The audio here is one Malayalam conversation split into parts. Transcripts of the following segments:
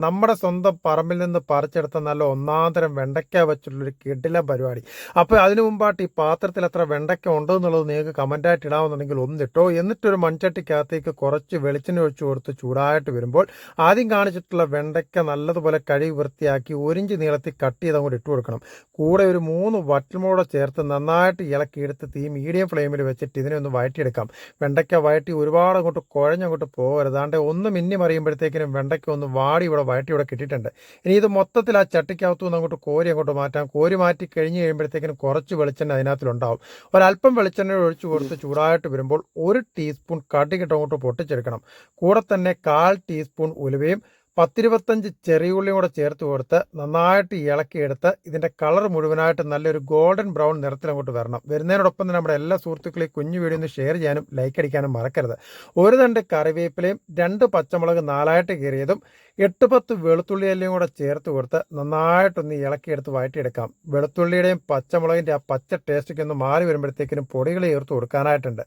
നമ്മുടെ സ്വന്തം പറമ്പിൽ നിന്ന് പറിച്ചെടുത്ത നല്ല ഒന്നാന്തരം വെണ്ടയ്ക്ക വെച്ചുള്ളൊരു കിടില പരിപാടി. അപ്പോൾ അതിനു മുമ്പായിട്ട് ഈ പാത്രത്തിൽ എത്ര വെണ്ടയ്ക്ക ഉണ്ടോ എന്നുള്ളത് നിങ്ങൾക്ക് കമന്റായിട്ട് ഇടാമെന്നുണ്ടെങ്കിൽ ഒന്നിട്ടോ എന്നിട്ടൊരു മൺചട്ടിക്കകത്തേക്ക് കുറച്ച് വെളിച്ചെണ്ണ ഒഴിച്ചു കൊടുത്ത് ചൂടായിട്ട് വരുമ്പോൾ ആദ്യം കാണിച്ചിട്ടുള്ള വെണ്ടയ്ക്ക നല്ലതുപോലെ കഴുകി വൃത്തിയാക്കി ഒരിഞ്ച് നീളത്തിൽ കട്ട് ചെയ്ത് അങ്ങോട്ട് ഇട്ട് കൊടുക്കണം. കൂടെ ഒരു മൂന്ന് വറ്റൽമുളക് ചേർത്ത് നന്നായിട്ട് ഇളക്കിയെടുത്ത് തീ മീഡിയം ഫ്ലെയിമിൽ വെച്ചിട്ട് ഇതിനെ ഒന്ന് വഴറ്റിയെടുക്കാം. വെണ്ടയ്ക്ക വഴറ്റി ഒരുപാട് അങ്ങോട്ട് കുഴഞ്ഞങ്ങോട്ട് പോകരുതാണ്ട് ഒന്ന് മിന്നി മറിയുമ്പോഴത്തേക്കിനും വെണ്ടയ്ക്ക ഒന്ന് വാടി ഇവിടെ വഴറ്റി ഇവിടെ കിട്ടിയിട്ടുണ്ട്. ഇനി ഇത് മൊത്തത്തിൽ ആ ചട്ടിക്കകത്തു നിന്ന് അങ്ങോട്ട് കോരി അങ്ങോട്ട് മാറ്റാം. കോരി മാറ്റി കഴിഞ്ഞ് കഴിയുമ്പോഴത്തേക്കിനും കുറച്ച് വെളിച്ചെണ്ണ അതിനകത്തിലുണ്ടാവും. ഒരല്പം വെളിച്ചെണ്ണ ഒഴിച്ചു കൊടുത്ത് ചൂടായിട്ട് വരുമ്പോൾ ഒരു ടീസ്പൂൺ കടുകിട്ട് അങ്ങോട്ട് പൊട്ടിച്ചെടുക്കണം. കൂടെ തന്നെ കാൽ ടീസ്പൂൺ ഉലുവയും പത്തിരുപത്തഞ്ച് ചെറിയ ഉള്ളിയും കൂടെ ചേർത്ത് കൊടുത്ത് നന്നായിട്ട് ഇളക്കിയെടുത്ത് ഇതിന്റെ കളർ മുഴുവനായിട്ട് നല്ലൊരു ഗോൾഡൻ ബ്രൗൺ നിറത്തിൽ അങ്ങോട്ട് വരണം. വരുന്നതിനോടൊപ്പം തന്നെ നമ്മുടെ എല്ലാ സുഹൃത്തുക്കളെയും കുഞ്ഞു വീഡിയോ ഒന്ന് ഷെയർ ചെയ്യാനും ലൈക്ക് അടിക്കാനും മറക്കരുത്. ഒരു തണ്ട് കറിവേപ്പിലയും രണ്ട് പച്ചമുളക് നാലായിട്ട് കീറിയതും എട്ട് പത്ത് വെളുത്തുള്ളി എല്ലാം കൂടെ ചേർത്ത് കൊടുത്ത് നന്നായിട്ടൊന്ന് ഇളക്കിയെടുത്ത് വഴറ്റിയെടുക്കാം. വെളുത്തുള്ളിയുടെയും പച്ചമുളകിന്റെ ആ പച്ച ടേസ്റ്റൊക്കെ ഒന്ന് മാറി വരുമ്പോഴത്തേക്കിനും പൊടികൾ ചേർത്ത് കൊടുക്കാനായിട്ടുണ്ട്.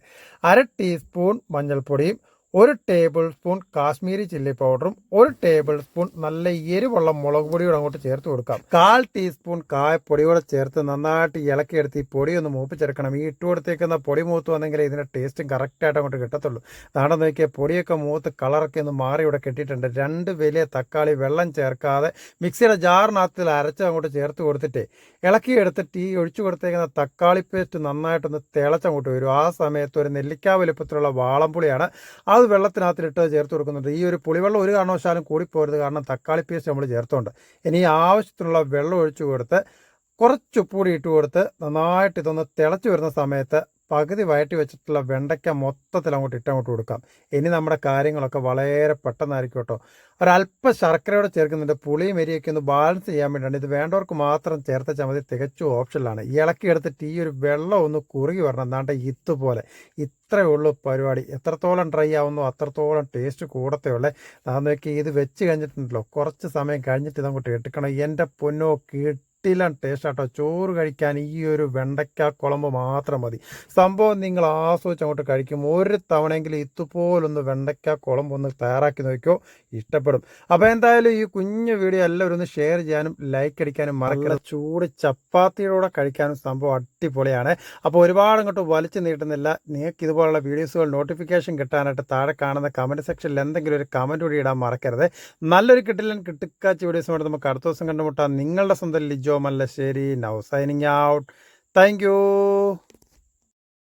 അര ടീസ്പൂൺ മഞ്ഞൾപ്പൊടിയും ഒരു ടേബിൾ സ്പൂൺ കാശ്മീരി ചില്ലി പൗഡറും ഒരു ടേബിൾ സ്പൂൺ നല്ല എരിവുള്ള മുളക് പൊടിയോടെ അങ്ങോട്ട് ചേർത്ത് കൊടുക്കാം. കാൽ ടീസ്പൂൺ കായപ്പൊടിയോടെ ചേർത്ത് നന്നായിട്ട് ഇളക്കിയെടുത്ത് ഈ പൊടി ഒന്ന് മൂപ്പിച്ചെടുക്കണം. ഈ ഇട്ട് കൊടുത്തേക്കുന്ന പൊടി മൂത്ത് വന്നെങ്കിൽ ഇതിന്റെ ടേസ്റ്റും കറക്റ്റായിട്ട് അങ്ങോട്ട് കിട്ടത്തുള്ളൂ. നാടൻ നോക്കിയാൽ പൊടിയൊക്കെ മൂത്ത് കളറൊക്കെ ഒന്ന് മാറി ഇവിടെ കെട്ടിയിട്ടുണ്ട്. രണ്ട് വലിയ തക്കാളി വെള്ളം ചേർക്കാതെ മിക്സിയുടെ ജാറിനകത്തിൽ അരച്ച് അങ്ങോട്ട് ചേർത്ത് കൊടുത്തിട്ട് ഇളക്കി എടുത്തിട്ട് ഈ ഒഴിച്ചു കൊടുത്തേക്കുന്ന തക്കാളി പേസ്റ്റ് നന്നായിട്ടൊന്ന് തിളച്ചങ്ങോട്ട് വരും. ആ സമയത്ത് ഒരു നെല്ലിക്കാ വലുപ്പത്തിലുള്ള വാളംപുളിയാണ്. അത് വെള്ളത്തിനകത്തിലിട്ട് ചേർത്ത് കൊടുക്കുന്നുണ്ട്. ഈ ഒരു പുളിവെള്ളം ഒരു കാരണവശാലും കൂടിപ്പോരുത് കാരണം തക്കാളി പേസ്റ്റ് നമ്മൾ ചേർത്തുണ്ട്. ഇനി ആവശ്യത്തിനുള്ള വെള്ളം ഒഴിച്ചു കൊടുത്ത് കുറച്ച് ഉപ്പുകൂടി ഇട്ട് കൊടുത്ത് നന്നായിട്ട് ഇതൊന്ന് തിളച്ച് വരുന്ന സമയത്ത് പകുതി വയറ്റി വെച്ചിട്ടുള്ള വെണ്ടയ്ക്ക മൊത്തത്തിൽ അങ്ങോട്ട് ഇട്ടങ്ങോട്ട് കൊടുക്കാം. ഇനി നമ്മുടെ കാര്യങ്ങളൊക്കെ വളരെ പെട്ടെന്നായിരിക്കും കേട്ടോ. ഒരല്പ ശർക്കരയോടെ ചേർക്കുന്നുണ്ട്. പുളിയും എരിയൊക്കെ ഒന്ന് ബാലൻസ് ചെയ്യാൻ വേണ്ടിയാണ്. ഇത് വേണ്ടവർക്ക് മാത്രം ചേർത്ത ചമതി തികച്ചും ഓപ്ഷനിലാണ് ഇളക്കി എടുത്തിട്ട് ഈ ഒരു വെള്ളം ഒന്ന് കുറുകി വരണം. എന്താണ്ട് ഇതുപോലെ. ഇത്രയേ ഉള്ളൂ പരിപാടി. എത്രത്തോളം ഡ്രൈ ആവുന്നു അത്രത്തോളം ടേസ്റ്റ് കൂടത്തേ ഉള്ളേ. നോക്കി ഇത് വെച്ച് കഴിഞ്ഞിട്ടുണ്ടല്ലോ. കുറച്ച് സമയം കഴിഞ്ഞിട്ട് ഇതങ്ങോട്ട് എടുക്കണം. എന്റെ പൊന്നോ കീട്ട് കിട്ടില്ല ടേസ്റ്റ് ആട്ടോ. ചോറ് കഴിക്കാൻ ഈ ഒരു വെണ്ടയ്ക്ക കുളമ്പ് മാത്രം മതി. സംഭവം നിങ്ങൾ ആസ്വദിച്ച് അങ്ങോട്ട് കഴിക്കും. ഒരു തവണയെങ്കിലും ഇതുപോലൊന്ന് വെണ്ടയ്ക്ക കുളമ്പ് ഒന്ന് തയ്യാറാക്കി നോക്കിയോ ഇഷ്ടപ്പെടും. അപ്പോൾ എന്തായാലും ഈ കുഞ്ഞു വീഡിയോ എല്ലാവരും ഒന്ന് ഷെയർ ചെയ്യാനും ലൈക്ക് അടിക്കാനും മറക്കരുത്. ചൂട് ചപ്പാത്തിയുടെ കഴിക്കാനും സംഭവം അടിപൊളിയാണ്. അപ്പോൾ ഒരുപാട് അങ്ങോട്ട് വലിച്ചു നീട്ടുന്നില്ല. നിങ്ങൾക്ക് ഇതുപോലുള്ള വീഡിയോസുകൾ നോട്ടിഫിക്കേഷൻ കിട്ടാനായിട്ട് താഴെ കാണുന്ന കമന്റ് സെക്ഷനിൽ എന്തെങ്കിലും ഒരു കമന്റ് കൂടി ഇടാൻ മറക്കരുത്. നല്ലൊരു കിട്ടില്ല കിട്ടുക്കാച്ച് വീഡിയോസുമായിട്ട് നമുക്ക് അടുത്ത ദിവസം കണ്ടുമുട്ടാം. നിങ്ങളുടെ സ്വന്തം Lijo Mallassery. Now signing out thank